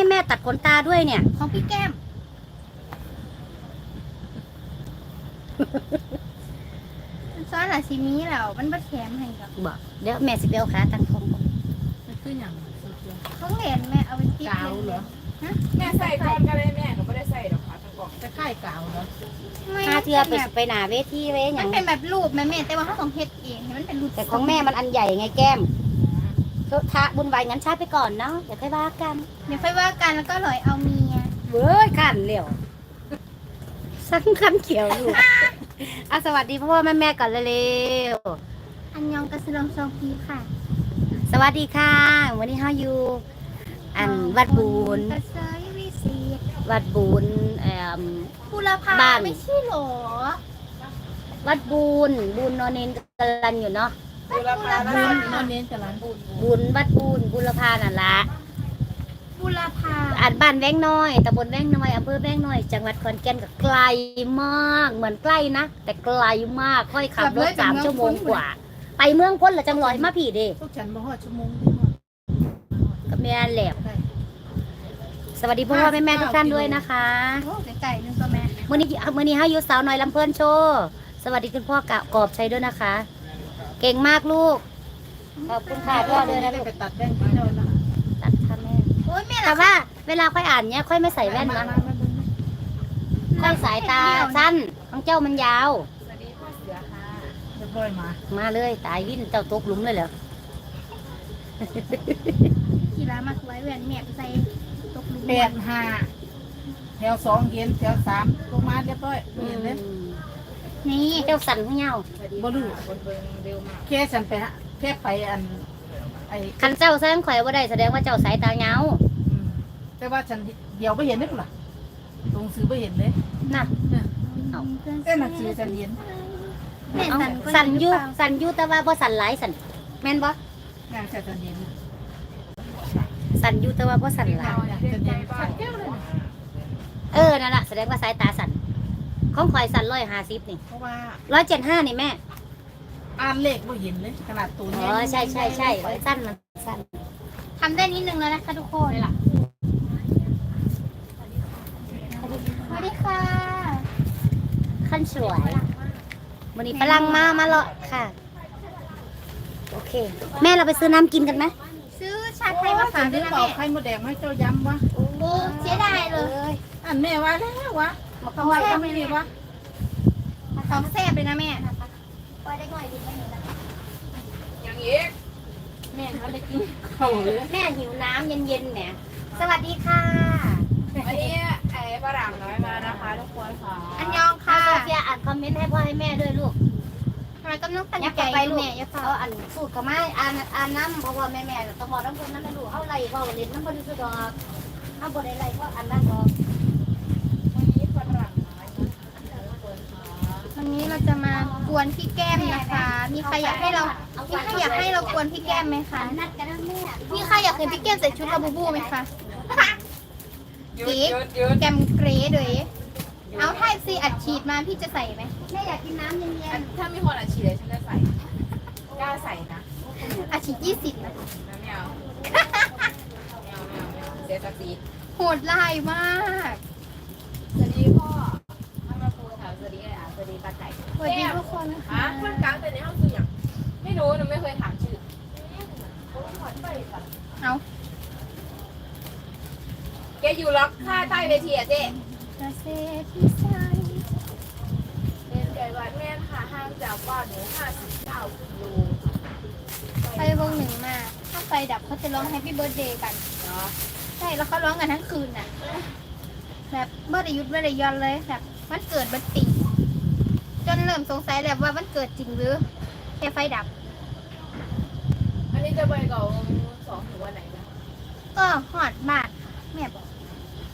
ให้แม่ตัดขนตาด้วยเนี่ย ของพี่แก้ม มันซ้อนหลายซีมีแล้ว มันบัดแถมให้กับบอกเดี๋ยวแม่สิไปเอาขาตั้งทองก่อนมันคืออย่างสุดยอดเขาเหรียญแม่เอาไปติดกาวเหรอฮะแม่ใส่ก่อนก็ได้แม่ก็ไม่ได้ใส่ดอกค่ะทั้งกล่องจะค่ายกาวเหรอไม่ถ้าเทือไปแบบไปหนาเวทีเว้ยอมัย่านงเป็นแบบรูปแม่แม่แต่ว่าเขาต้องเฮ็ดเองให้มันเป็นรูปแต่ของแม่มันอันใหญ่ไงแก้ม ทะบุญใบงั้นชาติไปก่อนเนาะเดี๋ยวค่อยว่ากัน เดี๋ยวค่อยว่ากันแล้วก็ลอยเอาเมียเว้ยขันเร็วสันขันเขียวอยู่อะสวัสดีพ่อพ่อแม่แม่ก่อนเร็วอันยองกระสลองซองพีค่ะๆสวัสดีค่ะ วันนี้เฮาอยู่ อันวัดบูนกระเซยวิเสียวัดบูนเอ่อ บุรพาบ้าน ไม่ใช่เหรอ วัดบูนบูนนอนเนนกำลันอยู่เนาะ บูรพาบุแล้วญนอนเน้นกับร้านบุญบุญวัดบูนบุรพานั่นละบุรพาอ่านบ้านแว้งน้อยตำบลแว้งน้อยอำเภอแว้งน้อย จังหวัดขอนแก่นก็ไกลมากเหมือนใกล้นะแต่ไกลมากค่อยขับรถสามชั่วโมงกว่า ไปเมืองพ้นละจังหลอยมาผีเด้พวกฉันมาหอดชั่วโมงเดียวก็แม่แหลบสวัสดีพ่อพ่อแม่แม่ทุกท่านด้วยนะคะโอ้ไก่ๆนึงตัวแม่มื่อนี้มื่อนี้ให้อยู่สาวน้อยลำเพลินโชว์สวัสดีคุณพ่อกะกอบชัยด้วยนะคะ เก่งมากลูก ขอบคุณค่ะพ่อเดิด้วยนนะไปลูกตัดแว่นที่เจ้าละตัดค่ะแม่โอ้ยแม่แต่ละว่าเวลาค่อยอ่านเนี้ยค่อยไม่ใส่แว่นนะค่อยสายตาสั้นของเจ้ามันยาว สวัสดีพ่อเสือค่ะเรียบร้อยมา มาเลยตายวิ่นเจ้าตกหลุมเลยเหรอกีฬามาไว้แหวนแม่ใส่ตกหลุมแปดห้าแถวสองเห็นแถวสามลงมาเรียบร้อยเห็นเลย นี่เจ้าสั่นของเงาสวัสดีบ่รู้คนเบิ่งเร็วมากแค่ฉันไปฮะแค่ไปอันไอ้คันเจ้าแซงข่อยว่าได้แสดงว่าเจ้าสายตาเงาอืมแต่ว่าฉันเดี๋ยวไม่เห็นนึกหรอลงซื้อไม่เห็นเลยน่ะเอ้ยหนังสือฉันเห็นแม่เอาสั่นก็สั่นอยู่หรือเปล่าสั่นอยู่แต่ว่าบ่สั่นหลายสั่นแม่นบ่งานฉันเห็นสั่นอยู่แต่ว่าบ่สั่นหลายฉันเห็นฉันแก้วเลยนะเออนั่นแหละแสดงว่าสายตาสั่น ของข่อยสั่นร้อยห้าสิบนี่เพราะว่าร้อยเจ็ดห้านี่แม่อ่านเลขไม่เห็นเลยขนาดตัวอ๋นี้อใช่ใช่ใช่มันสั้นมันสั้นทำได้นิดนึงแล้วนะคะทุกคนสวัสดีค่ะขั้นสวยวันนี้ฝรั่งมามาเลาะค่ะ โอเค แม่เราไปซื้อน้ำกินกันไหมซื้อชาไทยมาฝากด้วยนะเปล่าแม่ไข่มดแดงให้เจ้าย้ำวะโอ้เสียดายเลย อันแม่ว่าแล้ววะ มาเขาว่าทำไม่ดีวะของแซ่บเลยนะแม่อย่างอีกแม่เขาได้กินข้าวเลยแม่หิวน้ำเย็นๆแหมสวัสดีค่ะวันนี้ไอ้ฝรั่งน้อยมานะคะทุกคนค่ะอันยองค่ะค่ะโซเฟียอ่านคอมเมนต์ให้พ่อให้แม่ด้วยลูกทำไมก็ต้องตั้งยับใจไปดูลูกแม่อย่าเฝ้าเอาอันสูตรกับไม้อ่านอ่านน้ำเพราะว่าแม่แม่ต้องบอกน้ำคนนั้นนะลูกเอาไรเบาเล่นน้ำบริสุทธิ์ดอกเอาบริไรก็อันนั้นดอก วันนี้ฝรั่งน้อยมาทุกคนค่ะ วันนี้เราจะมากวนพี่แก้มนะคะ มีใครอยากให้เรามีใครอยากให้เรากวนพี่แก้มไหมคะนัดกันนะแม่มีใครอยากเห็นพี่แก้มใส่ชุดลาบูบูไหมคะหยุดหยุดหยุดแกมเกรดเลยเอาไทยซีอัดฉีดมาพี่จะใส่ไหมแม่อยากกินน้ำเย็นถ้ามีคนอาชีพเลยฉันจะใส่กล้าใส่นะอัดฉีดยี่สิบนะไม่เอาไม่เอาไม่เอาไม่เอาเสียศักดิ์ศรีโหดลายมาก สวัสดีพ่อท่านมาพูดถาม สวัสดีอะไรอะสวัสดีป้าไก่สวัสดีทุกคนนะฮะคะคนกลางแต่ในห้องคืออย่างไม่รู้หนูไม่เคยถามชื่อเอาแกอยู่ล็อกค่าใต้เวทีอะเจ๊กระเซ็พี่ใส่เรียนไก่วัดแม่นค่ะห่างจากบ้านหนู59กิโลไปวงหนึ่งมา ถ้าไฟดับเขาจะร้อง Happy Birthday กัน เนาะใช่ แล้วเขาร้องกันทั้งคืนน่ะ แบบเมื่อได้หยุดเมื่อได้หยอนเลยแบบ มันเกิดบันปีจ นเริ่มสงสัยแล้วว่ามันเกิดจริงหรือแค่ไฟดับ อันนี้จะไปเก่าสองถึงวันไหนนะก็หอดบ้านค่ะแม่บอก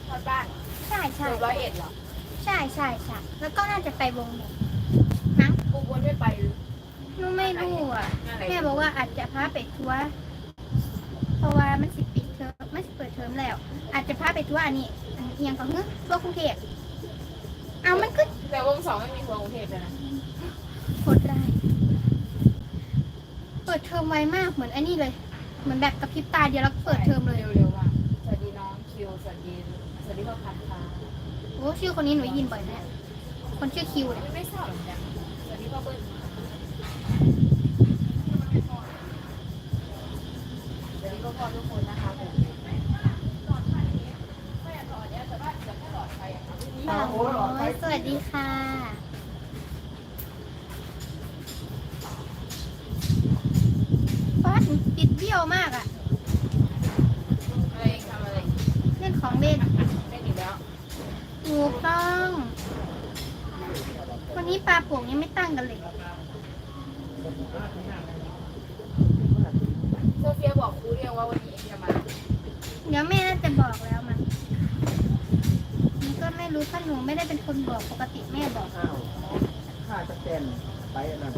ทอดบ้านใช่ใช่เกือบร้อยเอ็ดเหรอใช่ใช่ใช่แล้วก็น่าจะไปวงหนึ่งกูวนไม่ไปหรือหนูไม่รู้อะ งานอะไรแม่บอกว่าอาจจะพาไปทัวร์เพราะว่ามันสิปิดเทอมมันสิเปิดเทอมแล้ว อาจจะพาไปทัวร์อันนี้อันเอียงของเฮ้ยทัวร์กรุงเทพเอามันก็ แต่วงสองไม่มีทัวร์กรุงเทพเลยนะโหดได้ายเปิดเทอมไวมากเหมือนไอ้นี่เลย เหมือนแบบกระพริบตาเดียวแล้วก็เปิดเทอมเลยเร็วๆว่ะสวัสดีน้องคิวสก็ผัดค่ะโอ้ชื่อคนนี้หนูได้ยินบ่อยแน่คนชื่อคิวเนี่ยไม่ทราบเหมือนกันสวัสดีพ่อเบิ้ลสวัสดีพ่อพ่อทุกคน นะคะผมโอ้ยสวัสดีค่ะฟ้าถึงติดเบี้ยวมากอะอะไรทำอะไรเล่นของเล่นได้ดีแล้วถูกต้อง วันนี้ปลาโป่งยังไม่ตั้งกันเลย โซเฟียบอกครูเรียงว่าวันนี้เอ็มจะมา เดี๋ยวแม่น่าจะบอกแล้วมันมัน ก็ไม่รู้ถ้าหนูไม่ได้เป็นคนบอกปกติแม่บอกข้าวข้าจะเต้นไปอันนั้น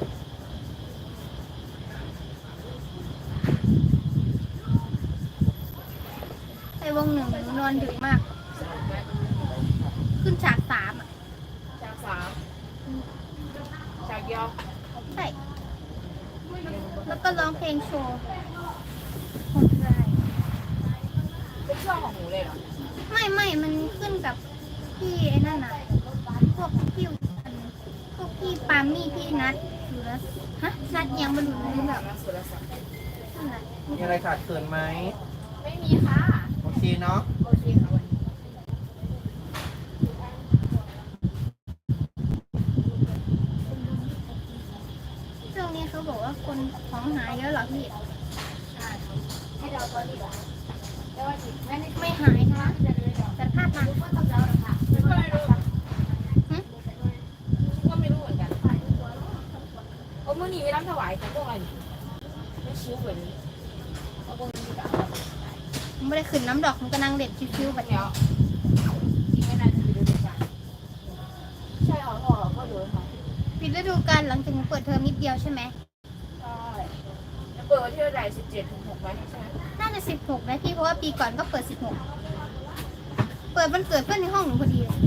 ไอ้วงหนึ่งหนูนอนดึกมาก ขึ้นฉากสามอะฉากสามฉากเดียวใช่แล้วก็ร้องเพลงโชว์คนไรายเป็นช่วงของหนูเลยเหรอไม่ไม่มันขึ้นกับ พี่ไอ้นั่นน่ะพวกพี่พวกพี่ปามี่พี่นัดอยู่แล้วฮะนัดยังมาดูลืมแบบนะสุรศักดิ์นั่นแหละมีอะไรขาดเกินไหม ไม่มีค่ะ โอเคเนาะ โอเคค่ะวันนี้ช่วงนี้เขาบอกว่าคนของหายเยอะเหรอพี่ให้เราตอนนี้เหรอแต่ว่าจิตไม่ได้ ไม่หายนะแต่ภาพมัน ก็ทำแล้วนะคะไม่รู้ก็ไม่รู้เหมือนกันโอ้มื่อนี้ไม่รับถวายแต่พวกอะไรไม่ชิวกว่านี้เอาพวกนี้ดีกว่า ผม ไม่ได้ขึ้นน้ำดอกผมก็นั่งเด็ดชิวๆแบบเดี๋นี้ยวอีกไม่นานจะไปดูด้วยกันใช่ค่ะพ่อพ่อดูค่ะปิดฤดูกาลหลังจากหนูเปิดเทอมนิดเดียวใช่ไหมใช่จะเปิดวันที่เท่าไหร่สิบเจ็ดถึงหกวันใช่ไหมน่าจะสิบหกนะพี่เพราะว่าปีก่อนก็เปิดสิบหกเปิดวันเกิดเพื่อนในห้องหนูพอดีเลย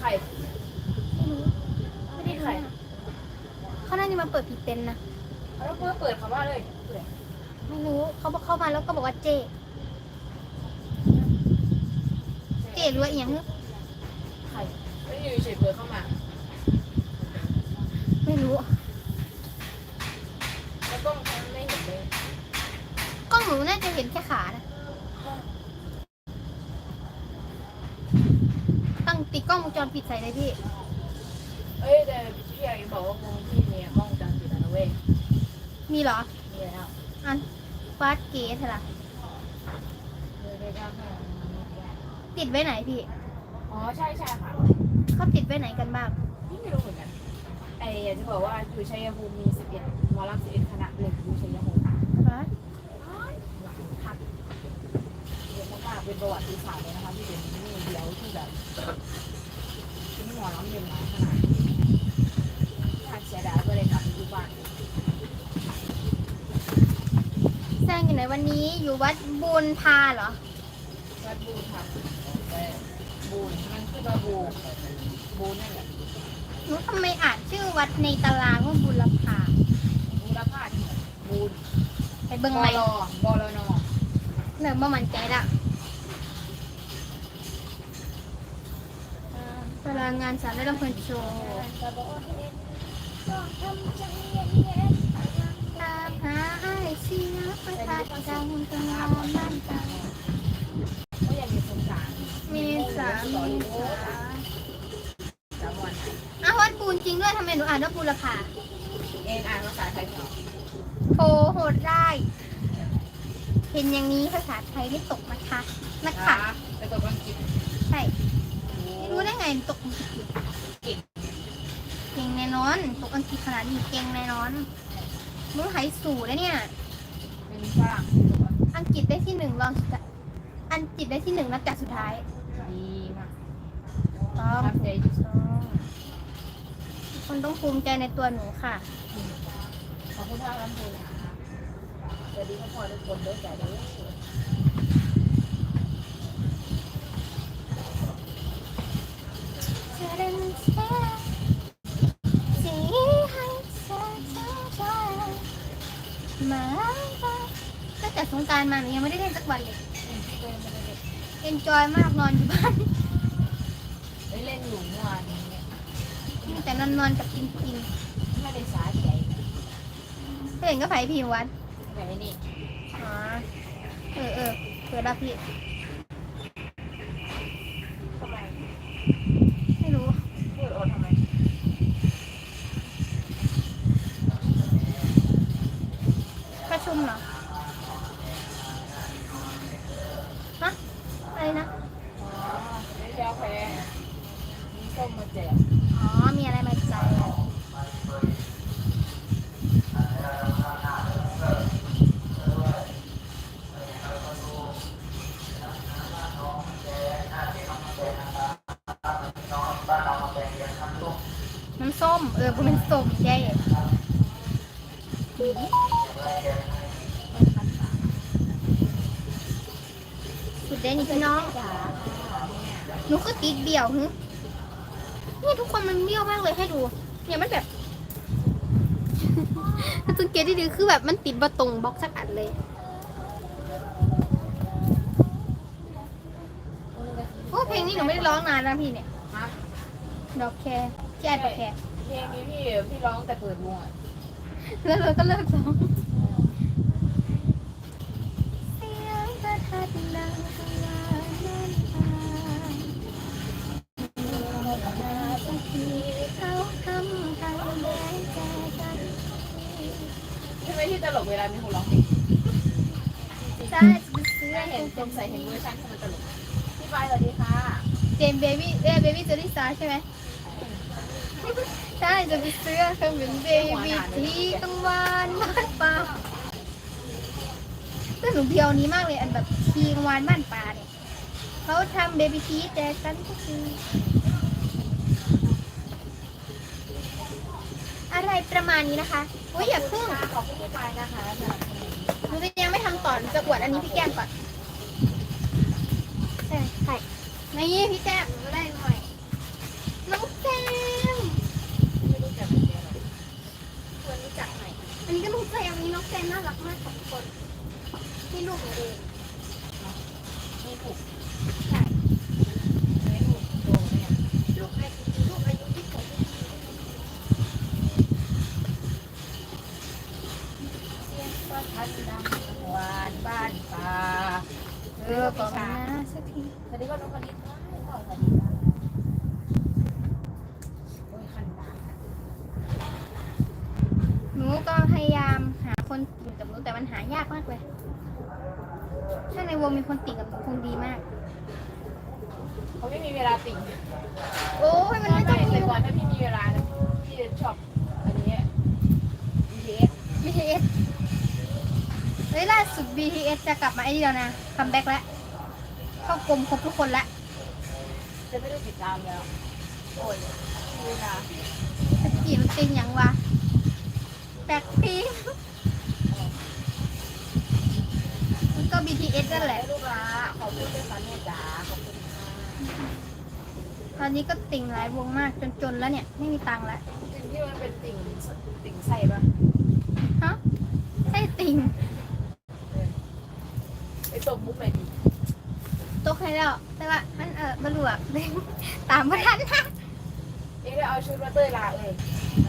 ไข่ไม่รู้ไม่ได้ดูนะเขาน่าจะมาเปิดผิดเต็นท์นะ แล้วเมื่อเปิดคำว่าเลยเปิดไม่รู้เขาบอกเข้ามาแล้วก็บอกว่าเจ เจรู้ว่าอีกอย่างนึงไข่ไม่อยู่เฉยเปิดเข้ามา ไม่รู้แล้วก็ไม่เห็นเลยกล้องหนูน่าจะเห็นแค่ขานะตั้งติดกล้องวงจรปิดใส่เลยพี่ เอ้ยแต่พี่อยากจะบอกว่าคงที่มีกล้องวงจรปิดนะเว้ย มีเหรอ มีแล้วอันฟาสเกสล่ะ เลยได้ได้ให้ติดไว้ไหนพี่ อ๋อใช่ใช่ค่ะ เขาติดไว้ไหนกันบ้างพี่ไม่รู้เหมือนกันไอ้อยากจะบอกว่าอยู่ชัยภูมิมีสิบเอ็ดหมอลำสิบเอ็ดคณะหนึ่งอยู่ชัยภูมิฟาสหลังพักเยอะมากๆเป็นประวัติศาสตร์เลยนะคะที่เป็นนี่เดียวที่แบบที่หมอลำเด่นมาขนาดนี้ถ้าเสียดายก็เลยกลับไปอยู่บ้าน แซงอยู่ ไหนวันนี้อยู่วัดบุญพาเหรอ วัดบูนค่ะบูนมันคือว่าบูบูนนั่นแหละหนูทำไมอ่านชื่อวัดในตารางว่าบุรพาบูรพาที่บูนไปเบิ่งบใหม่ลบลนเริ่มบ่มั่นใจละตารางงานสารและลำเพลินโชว์ตามหาไอ้เสียประทัดจังจังงานบ้านจังก็ยังมีสารเมษาเมษาสามวันอ้าววัดปูนจริงด้วยทำไมหนูอ่านว่าบุรพาเอ็นอ่านภาษาไทยต่อโทโหดได้ เห็นอย่างนี้ภาษาไทยไม่ตกนะคะนะคะแต่ตัวอังกฤษใช่รู้ได้ไงตกอังกฤษเก่งเก่งแน่นอน ตกอังกฤษขนาดนี้เก่งแน่นอน มึงไหสู่แล้วเนี่ย เป็นฝรั่งอังกฤษได้ที่หนึ่งรองสุดท้ายอังกฤษได้ที่หนึ่งนัดจากสุดท้ายดีมากต้องทำใจดีต้องคนต้องภูมิใจในตัวหนูค่ะ ขอบคุณท่านรับรู้นะคะสวัสดีพ่อพ่อทุกคนด้วยใจด้วย การมาหนูยังไม่ได้เล่นสักวันเลยเอนจอยมากนอนอยู่บ้านไปเล่นหลุมวานนี้แต่นอนนอนกับกินกินไม่ได้สาใจเห็นก็ไผ่พี่วัดไผนี่อ๋อเออเออเปิดรับพี่ หนูก็ติดเบี้ยวหึเนี่ยทุกคนมันเบี้ยวมากเลยให้ดู เนี่ยมันแบบ ถ้าสังเกตดีๆคือแบบมันติดบะตรงบล็อกสักอันเลยโอ้เพลงนี้หนูไม่ได้ร้องนานแล้วพี่เนี่ย ฮะดอกแคร์แจ้ดอกแคร์เพลงนี้พี่พี่ร้องแต่เปิดวงอะ แล้วเราก็เลิกร้อง เวลามีคนร้องเพลงใช่เสื้อเห็นตรงใส่เห็นเวอร์ชันที่มันตลกพี่ปายสวัสดีค่ะเจมเบบี้เอ้เบบี้เจอรี่สตาร์ใช่ไหมใช่จะมีเสื้อเครื่องบินเบบี้ที่กังวานบ้านป่าแต่หนูเบียวนี้มากเลยอันแบบทีกังวานบ้านป่าเนี่ยเขาทำเบบี้ทีแจกกันก็คืออะไรประมาณนี้นะคะ อุ้ยอย่าเพิ่งขอบคุณพี่ปายนะคะหนูจะยังไม่ทำต่อหนูจะอวดอันนี้พี่แก้มก่อนใช่ใช่นี่พี่แก้มหนูได้หน่อยน้องแก้มควรรู้จักหน่อยอันนี้ก็น้องแก้มอันนี้น้องแก้มน่ารักมากสองคนนี่ลูกหนูเองม่ถูกใช่ ไม่ถูกโตเนี่ย ลูกอายุลูกอายุที่ผม เสียงประทัดดังหวานบ้านป่า เออบอกนะสักที สวัสดีว่าน้องคนนี้ค่ะสวัสดีค่ะโอ้ยคันตา หนูก็พยายามหาคนอยู่กับหนูแต่มันหายากมากเลย ถ้าในวงมีคนติ่งกับหนูคงดีมาก เขาไม่มีเวลาติ่ง โอ้ยมัน ไม่ ไม่ ต้ ต้อง งมี อแต่ก่อนถ้าพี่มีเวลานะพี่จะชอบอันนี้ BTS BTS เฮ้ยล่าสุด BTS จะกลับมา ไอ้นี่แล้วนะคัมแบ็กแล้วเข้ากลมครบทุกคนแล้วจะไม่ได้ติดตามแล้ว โอ้ยเวลาตะกี้มันเป็นอย่างวะแบล็คพิงมันก็ BTS นั่นแหละ ลูกค้าขอบคุณด้วยค่ะแม่จ๋าขอบคุณค่ะตอนนี้ก็ติ่งหลายวงมากจนๆแล้วเนี่ย ไม่มีตังค์แล้วจริงที่มันเป็นติ่งติ่งไส้ปะฮะใช่ติ่งไอ้ ตบมุกไหนดีตกให้แล้ว แต่ว่ามันเออบรวกตามมาทันนะเอ๊ะได้เอาชุดมาเต้ยลาเลย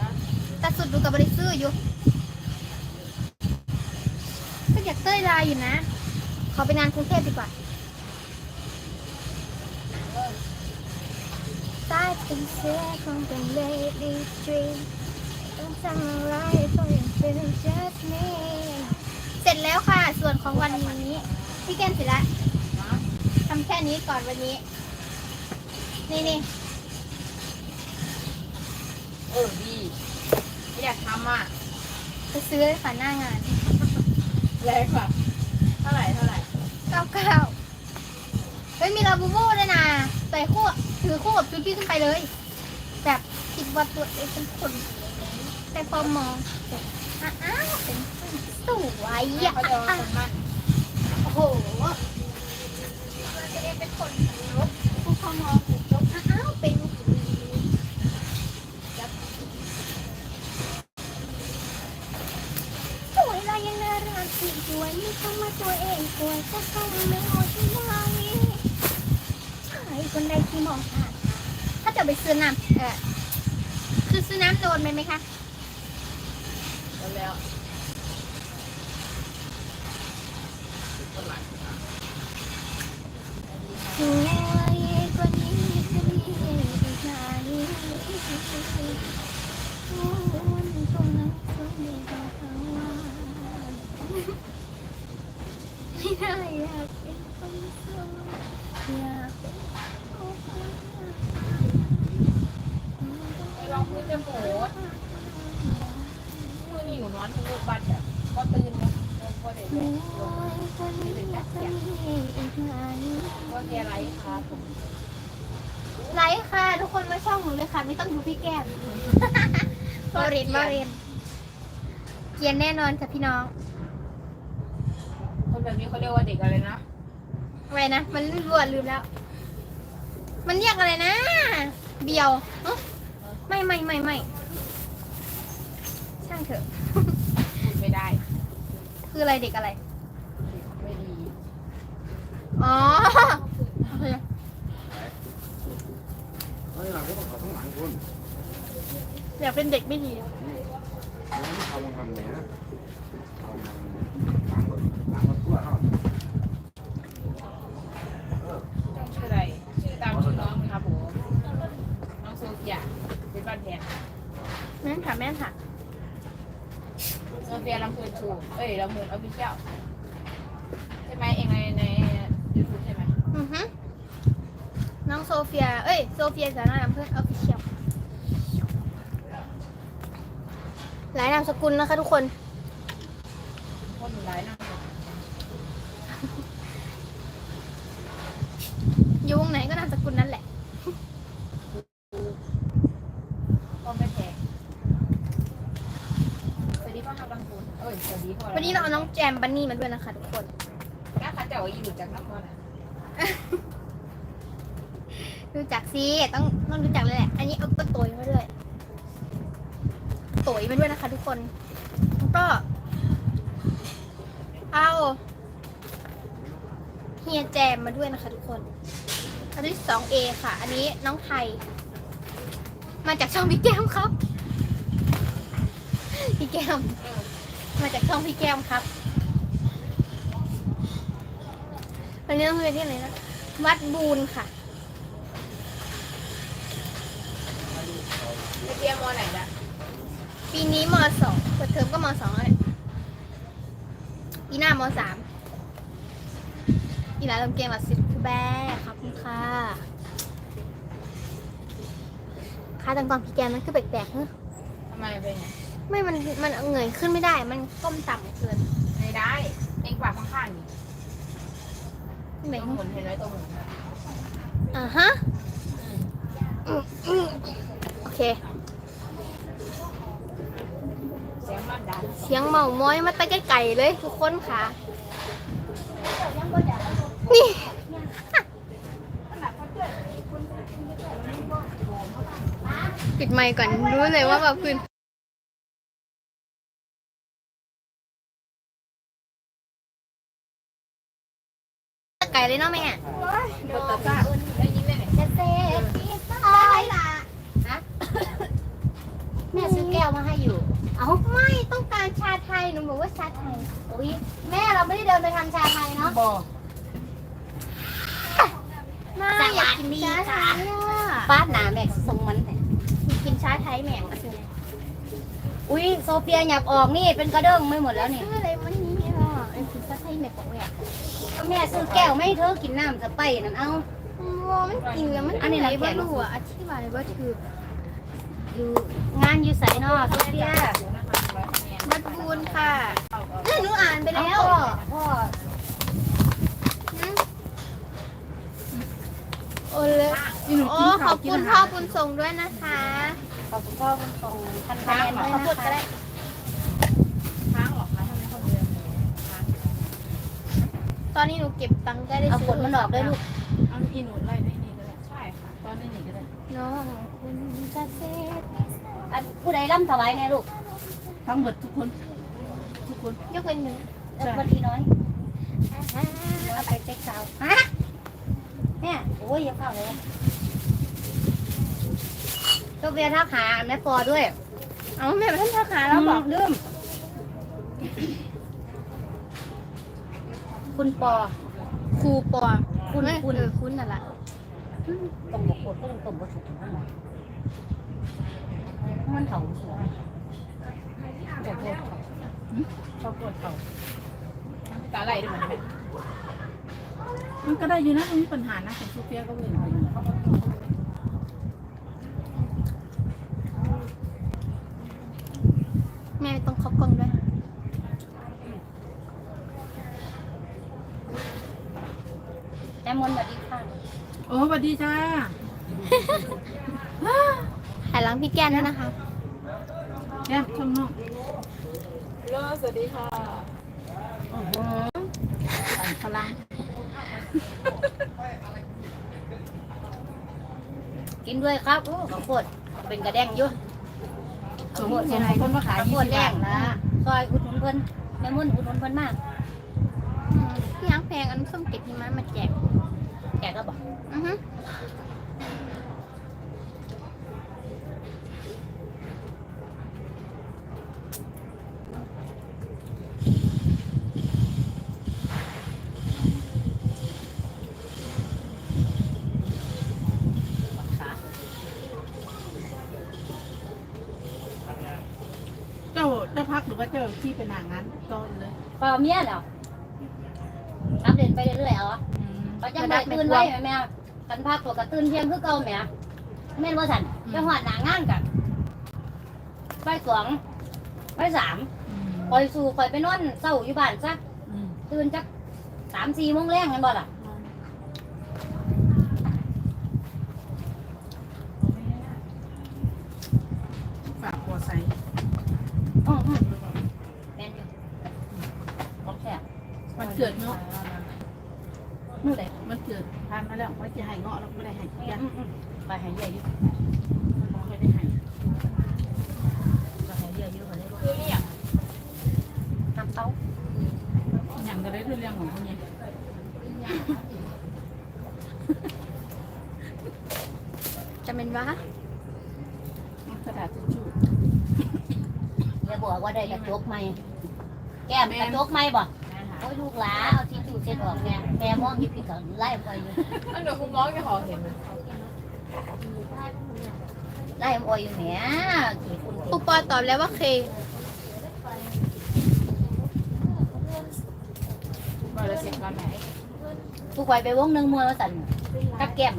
นะแต่สุดดูกับบริซื้ออยู่ ก็อยากเต้ยลายอยู่นะ ขอไปงานกรุงเทพดีกว่าใต้เป็นเสื้อของเป็น lady dream ต้องสั่งอะไรต้องเป็น just me เสร็จแล้วค่ะ ส่วนของวันนี้ พี่แก้มเสร็จแล้วนะทำแค่นี้ก่อนวันนี้ นี่นี่เออดีไม่อยากทำอะไปซื้อเลยค่ะหน้างานแรงกว่าเท่าไหร่เท่าไหร่เก้าเก้าเฮ้ยมีลาบูบูด้วยนะใส่คู่ถือคู่กับชุดพี่ขึ้นไปเลย แบบคิดว่าตัวเองเป็นคนแต่พอมองแบบอ้าวเป็นคนสวยเนี่ยอะเขาจะว่าคนมั่นโอ้โหตัวเองเป็นคนลุกพอมองถูกยกอ้าวเป็นหูยับสวยลายยังน่ารักสีสวยไม่ต้องมาตัวเองป่วยก็ต้องไม่โอที่ไหนใช่คนใดที่มองผ่านถ้าจะไปซื้อน้ำเออคือซื้อน้ำโดนไหมไหมคะแล้ว ล้วสวยกว่านี้จะมีอีกไหมคุณตรงนั้นสวยบอกเขาว่าไม่ได้อยากเป็นคนสวยอยากเป็นคนสวยลองพูดจะโหดมือนี่หนูนอนทั้งลูกบัดแบบก็ตื่นนะ ได้สวยกว่านี้จะมีอีกไหมก็เทียไรครับไลค์ค่ะ ทุกคนมาช่องหนูเลยค่ะ ไม่ต้องดูพี่แก้มบาเรนบาเรนเกรียนแน่นอนค่ะพี่น้อง คนแบบนี้เขาเรียกว่าเด็กอะไรนะ อะไรนะ มันรวนลืมแล้ว มันเรียกอะไรนะ เบียวเอ๊ะไม่ไม่ไม่ไม่ช่างเถอะพูดไม่ได้ คืออะไรเด็กอะไร ไม่ดีอ๋อข้างหลังก็ต้องขอข้างหลังคุณอยากเป็นเด็กไม่ดีนี่ทำทำไหนนะทำหลังรถหลังรถทั่วเขา ชื่ออะไร ชื่อตามชื่อน้องนะครับผมน้องโซเฟียเป็นบ้านแทน แม่นค่ะแม่นค่ะ โซเฟียลำเพลินชูเอ้ยลำเพลินออฟฟิเชียลใช่ไหมเองในในยูทูบใช่ไหม อือฮึน้องโซเฟีย เอ้ย โซเฟียสาราเพื่อนออฟฟิเชียล หลายนามสกุลนะคะทุกคน คนหนูร้ายนะอยู่วงไหนก็นามสกุลนั่นแหละก็ไม่แพงสวัสดีพ่อครับลำพูนเอ้ยสวัสดีพ่อวันนี้เราเอาน้องแจมบันนี่มาด้วยนะคะทุกคนน้าขาเจ๋วอยู่จากนครอะรู้จักสิต้องต้องรู้จักเลยแหละ อันนี้เอาก็โตยมาด้วย โตยมาด้วยนะคะ ทุกคนแล้วก็ เอาเฮียแจมมาด้วยนะคะ ทุกคนอันที่สองเอค่ะ อันนี้น้องไทย มาจากช่องพี่แก้มครับ พี่แก้ม มาจากช่องพี่แก้มครับวันนี้ต้องไปที่ไหนนะวัดบูนค่ะไปเรียนมอไหนละ ปีนี้มสองเปิดเทอมก็มสองเลยปีหน้ามสามอีหลานลำเกมวัดสิบคือแบ้ขอบคุณค่ะค่าต่างๆพี่แกมนั้นคือแปลกๆเนอะทำไมเป็นไงไม่มันมันเงยขึ้นไม่ได้ มันก้มต่ำเกินไม่ได้ เองกว่าข้างๆนี่ไหนตรงหมุนเห็นไหมตรงหมุนอ่าฮะอืมอืมโอเค เสียงมันดัง เสียงเมาม้อยมาแต่ไกลๆเลยทุกคนค่ะ นี่ ปิดไมค์ก่อนรู้เลยว่าแบบคืนไก่เลยเนาะแม่รถตาซ่าได้ยินเลยเนี่ยจะเซ่ที่ตายล่ะแม่ซื้อแก้วมาให้อยู่ เอาไม่ต้องการชาไทยหนูบอกว่าชาไทยอุ้ยแม่เราไม่ได้เดินไปทำชาไทยเนาะบอไม่อยากกินชาไทยอะป้าหนาแม่ทรงมันแต่อยากกินชาไทยแหม่งอะสิอุ้ยโซเฟียหยับออกนี่เป็นกระเด้งไม่หมดแล้วนี่ชื่ออะไรมันนี่อะไอ้กินชาไทยแหม่งบอกเลยอะแม่ซื้อแก้วไม่ให้เธอกินน้ำสไปนั่นเอาโอ้มันกินแล้วมันอันนี้ไหนน้ำแข็บ้างรู้อะอธิบายว่าคือ อยู่งานอยู่ใส่นอโซเฟียมัดบูนค่ะเอ้ยหนูอ่านไปแล้วพ่อพ่ออืมโอ้เลยโอ้ขอบคุณพ่อบุญส่งด้วยนะคะ ขอบคุณพ่อคุณส่งพันคะแนนด้วยขอบนะคุณก็คะได้ค้างหรอคะทำไมเขาเดินค้างตอนนี้หนูเก็บตังค์ได้ได้เอาซื้ขนมันออกด้วยลูก เอาอีหนูไล่ได้นี่ก็ได้ ใช่ค่ะ ตอนนี้นี่ก็ได้น้อง คุณจะเซ็ตอันผู้ใดร่ำถวายเนี่ยลูกทั้งหมดทุกคน ทุกคน ยกเป็นหนึ่งเออวันดีน้อยเอาไปเซ็กสาวฮะเนี่ยโอ้ยอย่าเข้าเลยโซเฟียทักหาแม่ปอด้วย เอาแม่ไปท่านทักหาแล้วบอกลืมคุณปอ ครูปอ คุณไม่คุณเออคุณนั่นแหละต้องบอกคนต้องต้องบอกถูกนั่นแหละ มันเถาสวยชอบปวดเข่าตาไหลด้วยเหมือนกันมันก็ได้อยู่นะไม่มีปัญหานะของซูเฟียก็เล่นไปอยู่แม่ต้องเข้ากล้องด้วยแอมมอนสวัสดีค่ะโอ้สวัสดีจ้าหันหลังพี่แก้มด้วยนะคะ แก้มช่างนอก โลสวัสดีค่ะ ปั่นพลัง กิน ด้วยครับโอ้ข้าวโพดเป็นกระแดงอยู่ข้าวโพดส่งคนมาขายข้าวโพยี่ดสิบแดบางทนะซอยอุดหนุนเพิ่นแม่มุ่นอุดหนุนเพิ่นมากอืมพี่ยังแพงอันส้มเก็บหิมะมาแจกแกก็บอกอือฮึ เจ้าเจ้าพักหรือว่าเจ้า ที่เป็นนางนั้นก็เลยพอเมียแล้วอัปเดตไปเรื่อยๆเอาอืมก็จังได้ตื่นไว้แม่กันพักตัวก็ตื่นเที่ยงคือเก่าแม่แม่นว่าสั่นจะหอดหนางานกันไปสองไปสามคอยสู่คอยไปนอนเศร้าอยู่บ้านซะอืมตื่นจักสามสี่โมงแรงกันบ่ล่ะ เกิดเนาะมื้อใดมันเกิดผ่านมาแล้วว่าจะให้เงาะเราไม่ได้ให้อืแก้มมๆๆไปให้เยอะอยู่ไม่ได้ให้ไปให้เยอะอยู่ก็เลยบ่คือเรียกน้ำเต้าอย่างก็ได้เรื่องของคนนี้จะเป็นว่ากระดาษทิชชู่อย่าบอกว่าได้กระจกใหม่แก้มกระจกใหม่บ่ โอ้ยลูกหลาเอาที่จูเช็ดออกแม่แม่มองอยู่พี่ก็ไล่ไปอยู่อันหนูคุณน้องจะขอเห็นไล่ออยอยู่แหม่กี่คุณครูปอตอบแล้วว่าเคบอกเลยเสียงกันไหนทุกไยไปวงหนึ่งมวยมาสั่นกับแก้ม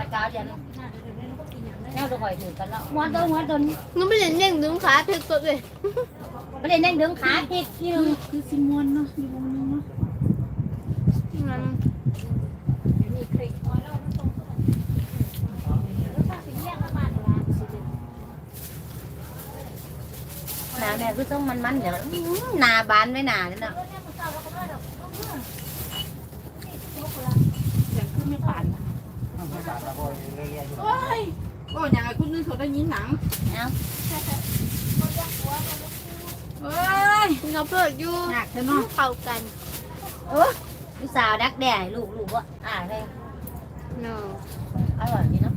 ตะกาวเดียวนึง แนวทุกไยถือกันแล้วม้วนต้นม้วนต้นหนูไม่เห็นเด้งดึงขาถึกตัวเลยไม่ได้แน่งดึงขาพลิกที่นึงคือซิมวนเนาะอยู่วงนึงเนาะมันมีคลิกหนาแม่คือต้องมันมันๆเดี๋ยวอื้อหนาบานไว้หนาเนี่ยนะอย่างขึ้นไม่ป่านนะโอ้ย โอ้ยอย่างไรคุณนึกเขาได้ยินหนังเอาเอ้ยเราเพิดอยู่หนักเถอะเนาะเข้ากันลูกสาวดักแด่ลูกลูกว่าอ่าเลยเนาะอร่อยดีเนาะ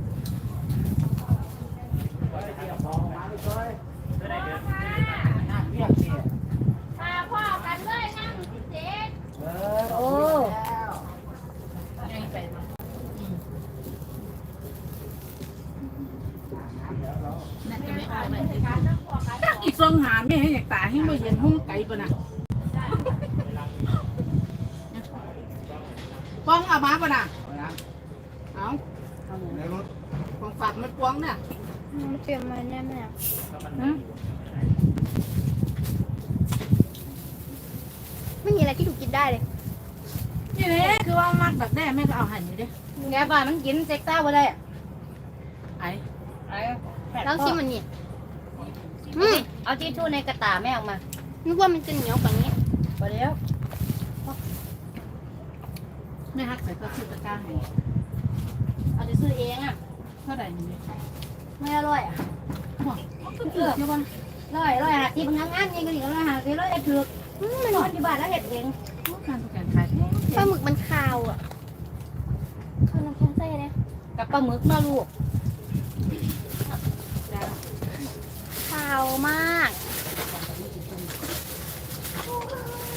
มาพ่อกันเลยนะเจ๊ โอ้ ยังไป นั่นจะไม่เอาเลยจักอีกสองหาไม่ให้อยาก ตายให้มาเย็นห้องไก่ปะน่ะป้องเอามาปะน่ะเอาในรถของฝากมันป้องเนี่ยมันเตรียมมาแน่แม่ไม่มีอะไรที่ถูกกินได้เลย นี่เลยคือว่ามักดักแด้แม่ก็เอาหันอยู่ดิแกบ้านมันกินเซ็กต้าบ่ได้ไอ้ไอ้ลองชิมมันนี่อืม เอาทิชชู่ในกระตาแม่ออกมานึกว่ามันจะเหนียวกว่านี้พอแล้วแม่ฮักใส่ก็ซื้อตะกร้าให้เอาไปซื้อเองอะเท่าไหร่นี่ไม่อร่อยอะบอกก็เกือบใช่ปะร้อยร้อยหาที่พนักงานยังก็อีกร้อยหาที่ร้อยถืออืมมันนอนที่บ้านแล้วเห็ดเองงานทุกอย่างขายแพงปลาหมึกมันคาวอะเอาน้ำแข็งใส่เลยกับปลาหมึกเนาะลูกาวมาก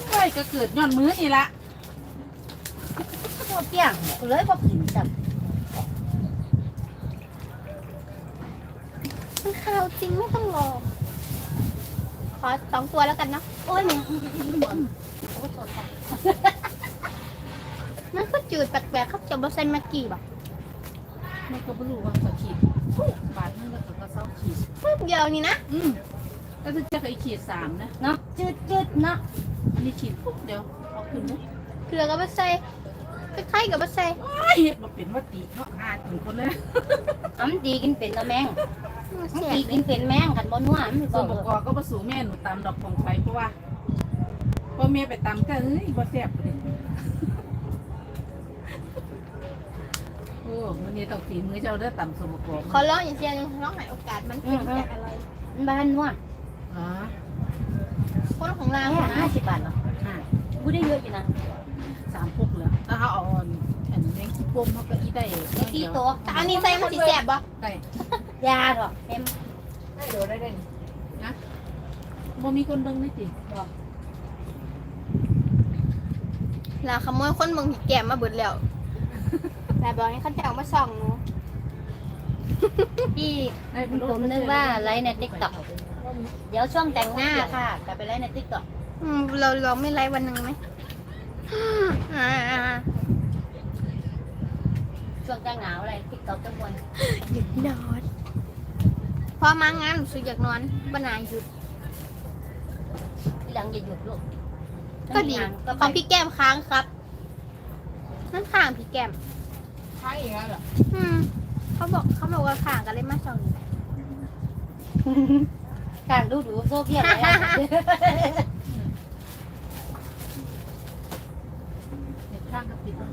เฮ้ยก็เกิดย้อนมือนี่ละพวกเกี้ยงเลยพอกินจับมันคาวจริงไม่ต้องรอ ขอสองตัวแล้วกันเนาะ โอ้ยแม่โอ้ยสดค่ะมันก็จืดแปลกๆครับจะบอใส่แม็กกี้ป่ะมันก็ไม่รู้ว่าเขาขีดบาทนึงแล้วก็เศร้าขีด ปึ๊บเดียวนี่นะอืมแล้วจะจะเคยขีดสามนะเนาะจืดจืดๆเนาะอันนี้ขีดปุ๊บเดียวเอาขึ้นนะเกลือก็บอใส่คล้ายๆกับบอใส่ไอ้เห็ดมาเป็นว่าตีเนาะอาถึงคนเลยอำดีกินเป็นละแมงมันมันแสดีบเลกิยนเป็นแมงกันบ่นัวมันส่บ่วนประกอบก็มาสู่แม่หนูตามดอกของไฟเพราะว่าพอแม่ไปตำก็เฮ้ยบ่แซ่บเลย โอ้วันนี้ต้องฝีมือเจ้าเด้อตำสมประกอบขอร้องอย่างเดียวร้องหายโอกาสมันเป็นแต่อะไรมันบ้านนัวอ๋อคนของเราแค่อะห้าสิบบาทเนาะอะกูได้เยอะอยู่นะสามพวกเลยถ้าเขาเอาอันอันแมงขี้ปมเขาก็อีได้ไอ้ที่โตะแต่อันนี้ใส่มันสีแสบบ่ได้ยาเถอะเต็มได้โดได้ได้บ่มีคนเบิ่งได้ติเราขโมยคนเมืองผีแก่มาเบิดแล้ว แต่บอกให้เขาจะเอามาส่องหนูพี่ได้ผมนึกว่าไลฟ์ในติ๊กต็อกเดี๋ยวช่วงแต่งหน้าค่ะกลับไปไลฟ์ในติ๊กต็อกอืมเราลองไม่ไลฟ์วันหนึ่งไหมอ่าช่วงแต่งหนาวอะไรติ๊กต็อกทุกคนหยุดนอนพอมางานรู้สึกอยากนอนบนายหยุดที่หลังอย่าหยุดลูกก็ดีก็ขไปองพี่แก้มค้างครับนั่นข้างพี่แก้ม ใช่อีกแล้วเหรออืมเขาบอกเขาบอกว่าข้างกันเลยมาส่องนี่การดูดูโซเฟียอะไรอะเด็กข้างก็ปิดแล้ว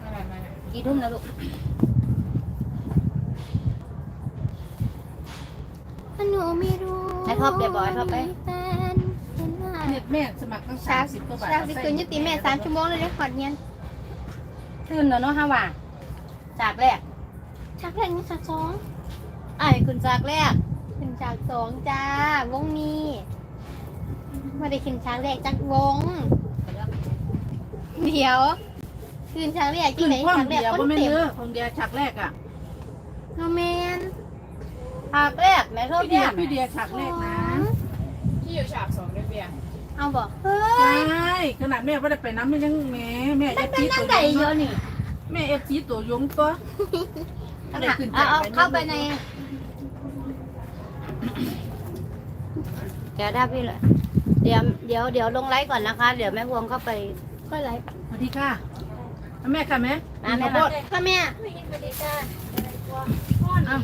ไม่ไม่ไม่กี่ทุ่มนะลูกหนูไม่รู้ไอ้ท็อปเดี๋ยวบอกไอ้ท็อปไปมีแฟนเป็นหน้าเน็ต แม่สมัครตั้งสาสามมสิบกว่าบาทสามสิบคืนยุติแม่สามชั่วโมงเลยได้ขอดเงียนตื่นแล้วเนาะฮะว่าจากแรกชักแรกนี่ชักสองไอ้คุณจากแรกขึ้นฉากสองจ้าวงนี้ไม่ได้ขึ้นฉากแรกจากวง เดี๋ยวขึ้นฉากแรกขึ้ที่นไหนความฉากแรเดีกยวคนก็ไม่เต็มเยอะความเดียวฉากแรกอะโนแมนฉากแรกแม่โซพี่เฟีเดียยวพี่เดียวฉากแรกนะ ที่อยู่ฉากสองด้วยเบียร์ เอาบอกเฮ้ใช่ยขนาดแม่ไม่ได้ไปน้ำไม่ยังแม่แม่เอมันฟเป็นซียัตังวไงยงเยอะนี่แม่เอฟซีตัวยงตัวไม่ได้ขึ้นเอาเอาจากเข้าไปในเดี๋ยวได้พี่เลยเดี๋ยวเดี๋ยวเดี๋ยวลงไลฟ์ก่อนนะคะ เดี๋ยวแม่พวงเข้าไปก็ไลฟ์สวัสดีค่ะแม่ค่ะแม่มาแม่ขอมาโทษค่ะแม่ อ้าว